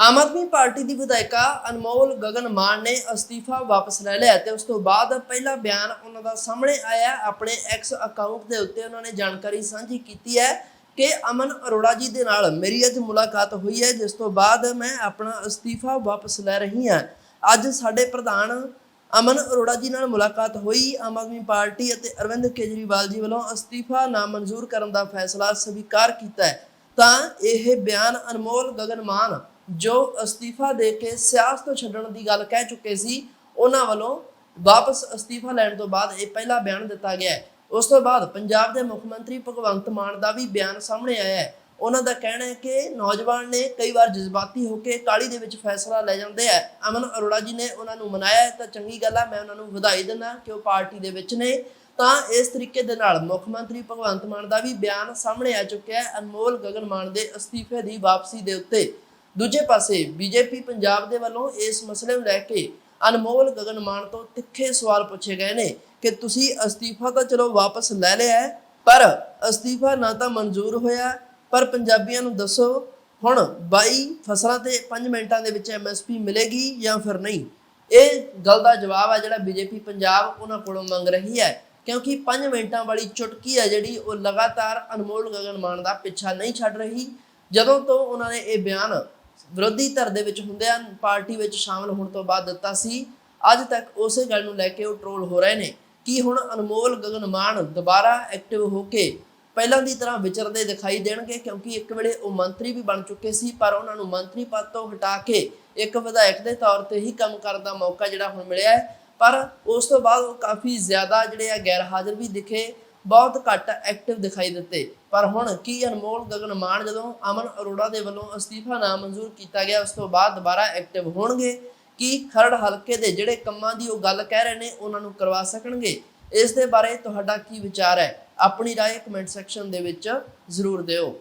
Aam Aadmi party ਦੀ ਵਿਧਾਇਕਾ ਅਨਮੋਲ ਗਗਨ ਮਾਨ ਨੇ ਅਸਤੀਫਾ ਵਾਪਸ ਲੈ ਲਿਆ ਤੇ ਉਸ ਤੋਂ ਬਾਅਦ ਪਹਿਲਾ ਬਿਆਨ ਉਹਨਾਂ ਦਾ ਸਾਹਮਣੇ ਆਇਆ ਆਪਣੇ ਐਕਸ ਅਕਾਊਂਟ ਦੇ ਉੱਤੇ ਉਹਨਾਂ ਨੇ ਜਾਣਕਾਰੀ ਸਾਂਝੀ ਕੀਤੀ ਹੈ ਕਿ ਅਮਨ ਅਰੋੜਾ ਜੀ ਦੇ ਨਾਲ ਮੇਰੀ ਅੱਜ ਮੁਲਾਕਾਤ ਹੋਈ ਹੈ, ਜਿਸ ਤੋਂ ਬਾਅਦ ਮੈਂ ਆਪਣਾ ਅਸਤੀਫਾ ਵਾਪਸ ਲੈ ਰਹੀ ਹਾਂ। ਅੱਜ ਸਾਡੇ ਪ੍ਰਧਾਨ ਅਮਨ ਅਰੋੜਾ ਜੀ ਨਾਲ ਮੁਲਾਕਾਤ ਹੋਈ। ਆਮ ਆਦਮੀ ਪਾਰਟੀ ਅਤੇ ਅਰਵਿੰਦ ਕੇਜਰੀਵਾਲ ਜੀ ਵੱਲੋਂ ਅਸਤੀਫਾ ਨਾਮਨਜ਼ੂਰ ਕਰਨ ਦਾ ਫੈਸਲਾ ਸਵੀਕਾਰ ਕੀਤਾ ਹੈ। ਤਾਂ ਇਹ ਬਿਆਨ ਅਨਮੋਲ ਗਗਨ ਮਾਨ ਜੋ ਅਸਤੀਫਾ ਦੇ ਕੇ ਸਿਆਸਤ ਤੋਂ ਛੱਡਣ ਦੀ ਗੱਲ ਕਹਿ ਚੁੱਕੇ ਸੀ, ਉਹਨਾਂ ਵੱਲੋਂ ਵਾਪਸ ਅਸਤੀਫਾ ਲੈਣ ਤੋਂ ਬਾਅਦ ਇਹ ਪਹਿਲਾ ਬਿਆਨ ਦਿੱਤਾ ਗਿਆ ਹੈ। ਉਸ ਤੋਂ ਬਾਅਦ ਪੰਜਾਬ ਦੇ ਮੁੱਖ ਮੰਤਰੀ ਭਗਵੰਤ ਮਾਨ ਦਾ ਵੀ ਬਿਆਨ ਸਾਹਮਣੇ ਆਇਆ ਹੈ। ਉਹਨਾਂ ਦਾ ਕਹਿਣਾ ਹੈ ਕਿ ਨੌਜਵਾਨ ਨੇ ਕਈ ਵਾਰ ਜਜ਼ਬਾਤੀ ਹੋ ਕੇ ਕਾਲੀ ਦੇ ਵਿੱਚ ਫੈਸਲਾ ਲੈ ਜਾਂਦੇ ਆ। ਅਮਨ ਅਰੋੜਾ ਜੀ ਨੇ ਉਹਨਾਂ ਨੂੰ ਮਨਾਇਆ ਹੈ, ਤਾਂ ਚੰਗੀ ਗੱਲ ਆ, ਮੈਂ ਉਹਨਾਂ ਨੂੰ ਵਧਾਈ ਦਿੰਦਾ ਕਿ ਉਹ ਪਾਰਟੀ ਦੇ ਵਿੱਚ ਨੇ। ਤਾਂ ਇਸ ਤਰੀਕੇ ਦੇ ਨਾਲ ਮੁੱਖ ਮੰਤਰੀ ਭਗਵੰਤ ਮਾਨ ਦਾ ਵੀ ਬਿਆਨ ਸਾਹਮਣੇ ਆ ਚੁੱਕਿਆ ਹੈ। ਅਨਮੋਲ ਗਗਨ ਮਾਨ ਦੇ ਅਸਤੀਫੇ ਦੀ ਵਾਪਸੀ ਦੇ ਉੱਤੇ ਦੂਜੇ ਪਾਸੇ ਬੀਜੇਪੀ ਪੰਜਾਬ ਦੇ ਵੱਲੋਂ ਇਸ ਮਸਲੇ ਨੂੰ ਲੈ ਕੇ ਅਨਮੋਲ ਗਗਨ ਮਾਨ ਤੋਂ ਤਿੱਖੇ ਸਵਾਲ ਪੁੱਛੇ ਗਏ ਨੇ ਕਿ ਤੁਸੀਂ ਅਸਤੀਫਾ ਤਾਂ ਚਲੋ ਵਾਪਸ ਲੈ ਲਿਆ ਹੈ, ਪਰ ਅਸਤੀਫਾ ਨਾ ਤਾਂ ਮਨਜ਼ੂਰ ਹੋਇਆ। ਪਰ ਪੰਜਾਬੀਆਂ ਨੂੰ ਦੱਸੋ, ਹੁਣ 22 ਫਸਲਾਂ ਤੇ 5 ਮਿੰਟਾਂ ਦੇ ਵਿੱਚ ਐਮਐਸਪੀ ਮਿਲੇਗੀ ਜਾਂ ਫਿਰ ਨਹੀਂ? ਇਹ ਗੱਲ ਦਾ ਜਵਾਬ ਆ ਜਿਹੜਾ ਬੀਜੇਪੀ ਪੰਜਾਬ ਉਹਨਾਂ ਕੋਲੋਂ ਮੰਗ ਰਹੀ ਹੈ, ਕਿਉਂਕਿ 5 ਮਿੰਟਾਂ ਵਾਲੀ ਚੁਟਕੀ ਹੈ ਜਿਹੜੀ ਉਹ ਲਗਾਤਾਰ ਅਨਮੋਲ ਗਗਨ ਮਾਨ ਦਾ ਪਿੱਛਾ ਨਹੀਂ ਛੱਡ ਰਹੀ। ਜਦੋਂ ਤੋਂ ਉਹਨਾਂ ਨੇ ਇਹ ਬਿਆਨ ਵਿਰੋਧੀ ਧਿਰ ਦੇ ਵਿੱਚ ਹੁੰਦਿਆਂ ਪਾਰਟੀ ਵਿੱਚ ਸ਼ਾਮਲ ਹੋਣ ਤੋਂ ਬਾਅਦ ਦਿੱਤਾ ਸੀ। ਅੱਜ ਤੱਕ ਉਸੇ ਗੱਲ ਨੂੰ ਲੈ ਕੇ ਉਹ ਟ੍ਰੋਲ ਹੋ ਰਹੇ ਨੇ ਕਿ ਹੁਣ ਅਨਮੋਲ ਗਗਨਮਾਨ ਦੁਬਾਰਾ ਐਕਟਿਵ ਹੋ ਕੇ ਪਹਿਲਾਂ ਦੀ ਤਰ੍ਹਾਂ ਵਿਚਰਦੇ ਦਿਖਾਈ ਦੇਣਗੇ ਕਿਉਂਕਿ ਇੱਕ ਵੇਲੇ ਉਹ ਮੰਤਰੀ ਵੀ ਬਣ ਚੁੱਕੇ ਸੀ, ਪਰ ਉਹਨਾਂ ਨੂੰ ਮੰਤਰੀ ਪਦ ਤੋਂ ਹਟਾ ਕੇ ਇੱਕ ਵਿਧਾਇਕ ਦੇ ਤੌਰ ਤੇ ਹੀ ਕੰਮ ਕਰਨ ਦਾ ਮੌਕਾ ਜਿਹੜਾ ਹੁਣ ਮਿਲਿਆ ਹੈ। ਪਰ ਉਸ ਤੋਂ ਬਾਅਦ ਉਹ ਕਾਫੀ ਜ਼ਿਆਦਾ ਜਿਹੜੇ ਆ ਗੈਰ ਹਾਜ਼ਰ ਵੀ ਦਿਖੇ। ਬਹੁਤ ਘੱਟ ਐਕਟਿਵ ਦਿਖਾਈ ਦਿੱਤੇ ਪਰ ਹੁਣ ਕੀ ਅਨਮੋਲ ਗਗਨ ਮਾਨ ਜਦੋਂ ਅਮਨ ਅਰੋੜਾ ਦੇ ਵੱਲੋਂ ਅਸਤੀਫਾ ਨਾਮਨਜ਼ੂਰ ਕੀਤਾ ਗਿਆ ਉਸ ਤੋਂ ਬਾਅਦ ਦੁਬਾਰਾ ਐਕਟਿਵ ਹੋਣਗੇ ਕੀ ਖਰੜ ਹਲਕੇ ਦੇ ਜਿਹੜੇ ਕੰਮਾਂ ਦੀ ਉਹ ਗੱਲ ਕਹਿ ਰਹੇ ਨੇ ਉਹਨਾਂ ਨੂੰ ਕਰਵਾ ਸਕਣਗੇ ਇਸ ਦੇ ਬਾਰੇ ਤੁਹਾਡਾ ਕੀ ਵਿਚਾਰ ਹੈ ਆਪਣੀ رائے ਕਮੈਂਟ ਸੈਕਸ਼ਨ ਦੇ ਵਿੱਚ ਜ਼ਰੂਰ ਦਿਓ